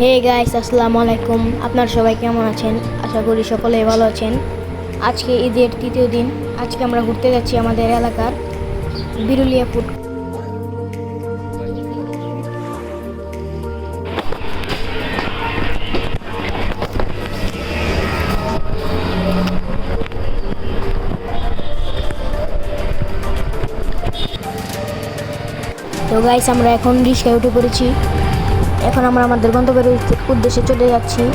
Hey guys আসসালামু আলাইকুম। আপনার সবাই কেমন আছেন? আশা করি সকলেই ভালো আছেন। আজকে ঈদের তৃতীয় দিন। আজকে আমরা ঘুরতে যাচ্ছি আমাদের এলাকার বিরুলিয়া ফুড তো গাইস আমরা এখন রিক্সায় উঠে পড়েছি। এখন আমরা আমাদের গন্তব্যের উদ্দে- উদ্দেশ্যে চলে যাচ্ছি।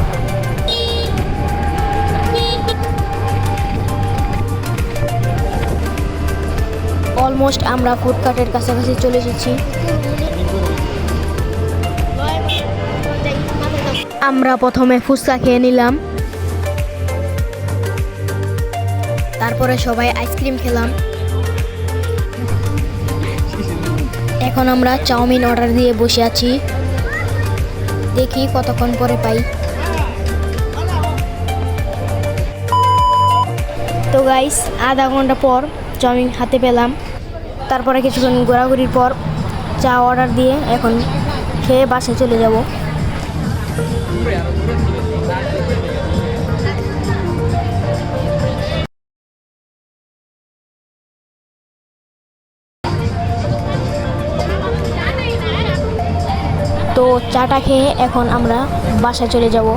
অলমোস্ট আমরা ফুডকার্টের কাছাকাছি চলে এসেছি। আমরা প্রথমে ফুচকা খেয়ে নিলাম। তারপরে সবাই আইসক্রিম খেলাম। এখন আমরা চাউমিন অর্ডার দিয়ে বসে আছি। দেখি কতক্ষণ পরে পাই। তো গাইস আধা ঘণ্টা পর চাউমিন হাতে পেলাম। তারপরে কিছুক্ষণ ঘোরাঘুরির পর চা অর্ডার দিয়ে এখন খেয়ে বাসে চলে যাব। তো চাটা খেয়ে এখন আমরা বাসায় চলে যাব।